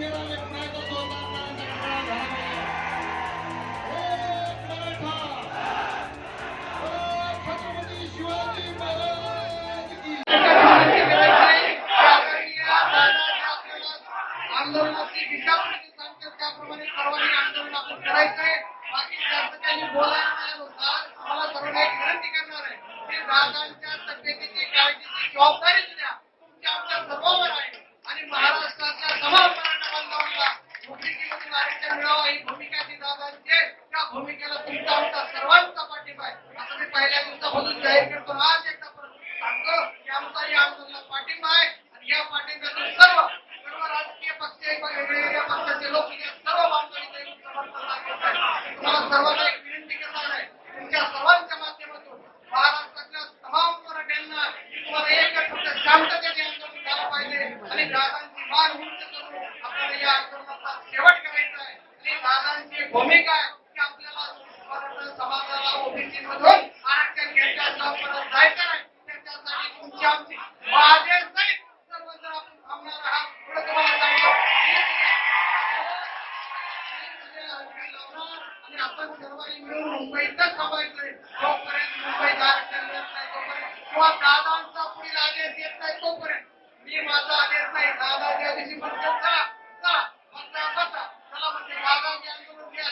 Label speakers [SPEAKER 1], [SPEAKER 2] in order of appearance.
[SPEAKER 1] एक मराठा! ओ, छत्रपती शिवाजी महाराज की
[SPEAKER 2] आंदोलनाची दिशा सांगतात त्याप्रमाणे सर्वांनी आंदोलन आपण करायचंय बाकी जास्त काही बोलायला नाही होणार मला सर्वांना एक विनंती करणार आहे की दादांच्या तब्येतीची काळजीची जबाबदारी तुमचा आमचा सर्वांचा पाठिंबा आहे. असं मी पहिल्या दिवसापासून जाहीर करतो. आज एकदा परत सांगतो की आमचा या आंदोलनाला पाठिंबा आहे आणि या पाठिंब्यातून सर्व सर्व राजकीय पक्ष वेगवेगळ्या पक्षाचे लोक या सर्व बांधवांनी समर्थन दाखवत आहेत. तुम्हाला सर्वांना एक विनंती करणार आहे. तुमच्या सर्वांच्या माध्यमातून महाराष्ट्रातल्या तमाम मराठ्यांना तुम्हाला एकच फक्त शांततेने आंदोलन झालं पाहिजे आणि दादांची मान उंच करून आपल्याला या आंदोलनाचा शेवट करायचा आहे. आणि दादांची एक भूमिका आहे की आपल्याला मराठा समाजाला ओबीसी मधून आरक्षण घ्यायचं परत जायचं नाही. त्याच्यासाठी तुमची आमची माझे सहित सर्वजण आपण थांबणार आहात. पुढे तुम्हाला सांगतो आणि आपण सर्वांनी मिळून मुंबईतच थांबायचंय जोपर्यंत मुंबईत आरक्षण नाही तोपर्यंत किंवा दादांचा पुढील आदेश येत नाही तोपर्यंत. मी माझा आदेश नाही दादा ज्या दिवशी म्हणतात चला चला बसा बसा. चला म्हणजे दादांचे आंदोलन जे